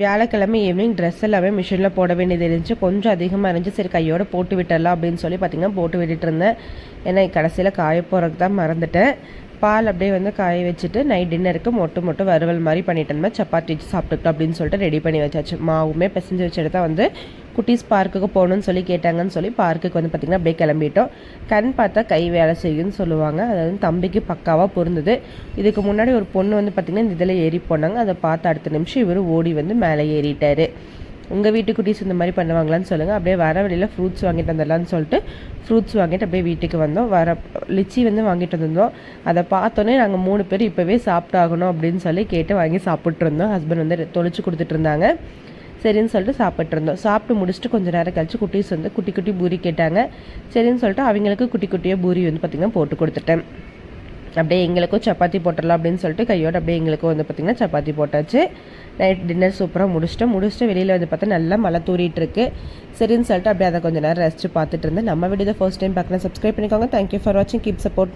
வியாழக்கிழமை evening dress எல்லாமே மிஷினில் போட வேண்டியது இருந்துச்சு. கொஞ்சம் அதிகமாக இருந்துச்சு. சரி கையோடு போட்டு விட்டுடலாம் அப்படின்னு சொல்லி பார்த்திங்கன்னா போட்டு விட்டுட்டு இருந்தேன். ஏன்னா கடைசியில் காய போகிறதுக்கு தான் மறந்துட்டேன். பால் அப்படியே வந்து காய வச்சுட்டு நைட் டின்னருக்கு மொட்டு மொட்டு வறுவல் மாதிரி பண்ணிட்டோம்னா சப்பாத்தி வச்சு சாப்பிட்டுக்கலாம் அப்படின்னு சொல்லிட்டு ரெடி பண்ணி வச்சாச்சு. மாவுமே பிசைஞ்சு வச்சுட்டு தான் வந்து குட்டீஸ் பார்க்குக்கு போகணும்னு சொல்லி கேட்டாங்கன்னு சொல்லி பார்க்குக்கு வந்து பார்த்திங்கன்னா அப்படியே கிளம்பிட்டோம். கண் பார்த்தா கை வேலை செய்யும்னு சொல்லுவாங்க. அதாவது தம்பிக்கு பக்காவாக பொருந்தது. இதுக்கு முன்னாடி ஒரு பொண்ணு வந்து பார்த்திங்கன்னா இந்த இதில் ஏறி போனாங்க. அதை பார்த்து அடுத்த நிமிஷம் இவர் ஓடி வந்து மேலே ஏறிட்டார். உங்கள் வீட்டு குட்டீஸ் இந்த மாதிரி பண்ணுவாங்களான்னு சொல்லுங்கள் அப்படியே வர வழியில் ஃப்ரூட்ஸ் வாங்கிட்டு வந்துடலான்னு சொல்லிட்டு ஃப்ரூட்ஸ் வாங்கிட்டு அப்படியே வீட்டுக்கு வந்தோம். வர லிச்சி வந்து வாங்கிட்டு வந்திருந்தோம். அதை பார்த்தோன்னே நாங்கள் மூணு பேர் இப்போவே சாப்பிட்டாகணும் அப்படின்னு சொல்லி கேட்டு வாங்கி சாப்பிட்ருந்தோம் ஹஸ்பண்ட் வந்து தொளிச்சு கொடுத்துட்டு இருந்தாங்க. சரின்னு சொல்லிட்டு சாப்பிட்டு இருந்தோம் சாப்பிட்டு முடிச்சுட்டு கொஞ்சம் நேரம் கழிச்சு குட்டீஸ் வந்து குட்டி குட்டி பூரி கேட்டாங்க. சரின்னு சொல்லிட்டு அவங்களுக்கு குட்டி குட்டியாக பூரி வந்து பார்த்திங்கன்னா போட்டு கொடுத்துட்டேன். அப்படியே எங்களுக்கும் சப்பாத்தி போட்டுடலாம் அப்படின்னு சொல்லிட்டு கையோடு அப்படியே எங்களுக்கும் வந்து பார்த்திங்கன்னா சப்பாத்தி போட்டாச்சு. நைட் டின்னர் சூப்பராக முடிச்சுட்டு முடிச்சுட்டு வெளியில் வந்து பார்த்தா நல்லா மழை தூரிட்டு இருக்கு. சரின்னு சொல்லிட்டு அப்படியே அதை கொஞ்சம் நேரம் ரசித்து பார்த்துட்டு இருந்தேன். நம்ம வீடியோ ஃபர்ஸ்ட் டைம் பார்க்கலாம் சப்ஸ்கிரைப் பண்ணிக்கோங்க. தேங்க்யூ ஃபார் வாட்சிங் கீப் சப்போர்ட்